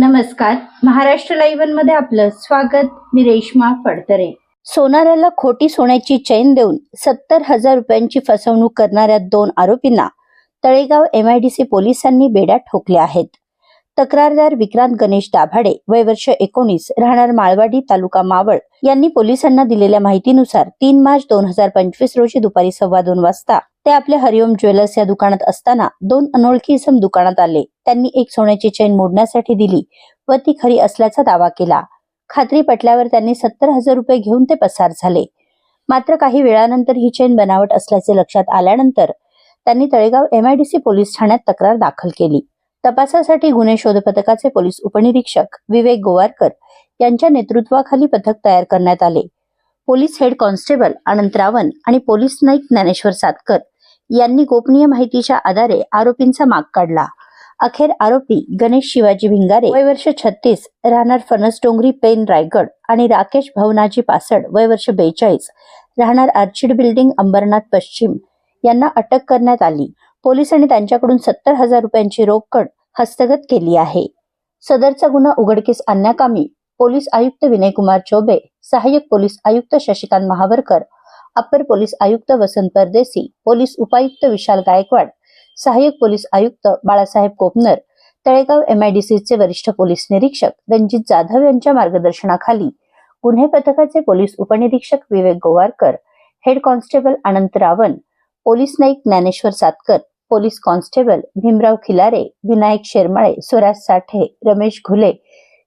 नमस्कार. महाराष्ट्र लाईव्हनमध्ये आपलं स्वागत. मी रेश्मा फडतरे. सोनाराला खोटी सोन्याची चैन देऊन सत्तर हजार रुपयांची फसवणूक करणाऱ्या दोन आरोपींना तळेगाव एमआयडीसी पोलिसांनी बेड्या ठोकल्या आहेत. तक्रारदार विक्रांत गणेश दाभाडे वय वर्ष एकोणीस राहणार माळवाडी तालुका मावळ. यांनी पोलिसांना दिलेल्या माहितीनुसार तीन मार्च दोन हजार पंचवीस रोजी दुपारी सव्वा दोन वाजता ते आपल्या हरिओम ज्वेलर्स या दुकानात असताना दोन अनोळखी इसम दुकानात आले. त्यांनी एक सोन्याची चैन मोडण्यासाठी दिली व ती खरी असल्याचा दावा केला. खात्री पटल्यावर त्यांनी सत्तर हजार रुपये घेऊन ते पसार झाले. मात्र काही वेळानंतर ही चेन बनावट असल्याचे लक्षात आल्यानंतर त्यांनी तळेगाव एमआयडीसी पोलीस ठाण्यात तक्रार दाखल केली. तपासासाठी गुन्हे शोध पथकाचे पोलीस उपनिरीक्षक विवेक गोवारकर यांच्या नेतृत्वाखाली पथक तयार करण्यात आले. Police head constable Anant Ravan आणि पोलीस नाईक ज्ञानेश्वर सातकर यांनी गोपनीय माहितीच्या आधारे आरोपींचा माग काढला. अखेर आरोपी गणेश शिवाजी भिंगारे वय वर्ष छत्तीस राहणार फणस डोंगरी पेन रायगड आणि राकेश भवनाजी पासड वय वर्ष बेचाळीस राहणार आर्चिड बिल्डिंग अंबरनाथ पश्चिम यांना अटक करण्यात आली. पोलिसांनी त्यांच्याकडून सत्तर हजार रुपयांची रोकड हस्तगत केली आहे. सदरचा गुन्हा उघडकीस आणण्याकामी पोलीस आयुक्त विनयकुमार चौबे सहाय्यक पोलीस आयुक्त शशिकांत महावरकर अप्पर पोलीस आयुक्त वसंत परदेसी पोलीस उपायुक्त विशाल गायकवाड सहाय्यक पोलीस आयुक्त बाळासाहेब कोपनर तळेगाव एमआयडीसीचे वरिष्ठ पोलीस निरीक्षक रणजित जाधव यांच्या मार्गदर्शनाखाली गुन्हे पथकाचे पोलीस उपनिरीक्षक Vivek Gowarkar head constable Anant Ravan police Naik Dnyaneshwar Satkar police constable Bhimrao Khilare Vinayak Shermale Swaraj Sathe Ramesh Ghule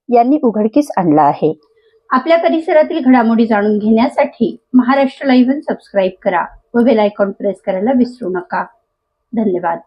यांनी उघडकीस आणला आहे. आपल्या परिसरातील घडामोडी जाणून घेण्यासाठी महाराष्ट्र लाईव्ह सबस्क्राईब करा व बेल आयकॉन प्रेस करायला विसरू नका. धन्यवाद.